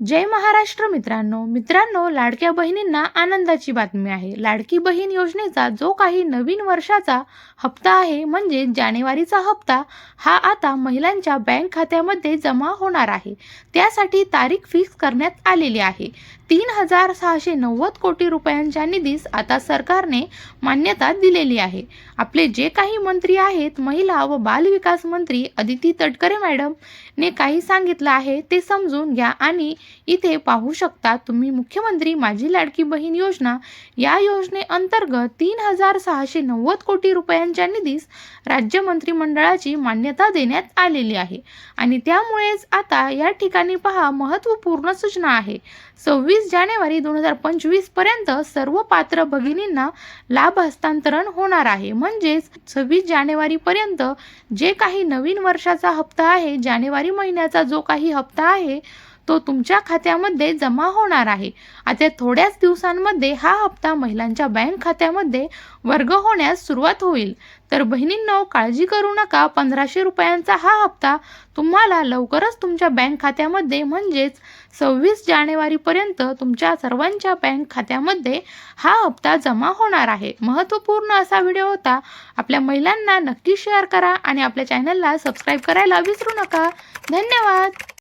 जय महाराष्ट्र मित्रांनो. मित्रांनो लाडक्या बहिणींना आनंदाची बातमी आहे. लाडकी बहीण योजनेचा जो काही नवीन वर्षाचा हप्ता आहे म्हणजे जानेवारीचा हप्ता हा आता महिलांच्या बँक खात्यामध्ये जमा होणार आहे. त्यासाठी तारीख फिक्स करण्यात आलेली आहे. तीन हजार सहाशे नव्वद कोटी रुपयांच्या निधीस आता सरकारने मान्यता दिलेली आहे. आपले जे काही मंत्री आहेत महिला व बालविकास मंत्री अदिती तटकरे मॅडम ने काही सांगितलं आहे ते समजून घ्या आणि इथे पाहू शकता तुम्ही मुख्यमंत्री माझी लाडकी बहीण योजना. या योजनेअंतर्गत तीन हजार सहाशे नव्वद कोटी रुपयांच्या निधीस राज्य मंत्रिमंडळाची मान्यता देण्यात आलेली आहे. आणि त्यामुळेच आता या ठिकाणी पहा महत्त्वपूर्ण सूचना आहे. सव्वीस जानेवारी दोन हजार पंचवीसपर्यंत सर्व पात्र भगिनींना लाभ हस्तांतरण होणार आहे. म्हणजेच सव्वीस जानेवारी पर्यंत जे काही नवीन वर्षाचा हप्ता आहे जानेवारी महिन्याचा जो काही हप्ता आहे तो तुमच्या खात्यामध्ये जमा होणार आहे. आता थोड्याच दिवसांमध्ये हा हप्ता महिलांच्या बँक खात्यामध्ये वर्ग होण्यास सुरुवात होईल. तर बहिणींनो काळजी करू नका. पंधराशे रुपयांचा हा हप्ता तुम्हाला लवकरच तुमच्या बँक खात्यामध्ये म्हणजेच सव्वीस जानेवारीपर्यंत तुमच्या सर्वांच्या बँक खात्यामध्ये हा हप्ता जमा होणार आहे. महत्त्वपूर्ण असा व्हिडिओ होता. आपल्या महिलांना नक्की शेअर करा आणि आपल्या चॅनलला सबस्क्राईब करायला विसरू नका. धन्यवाद!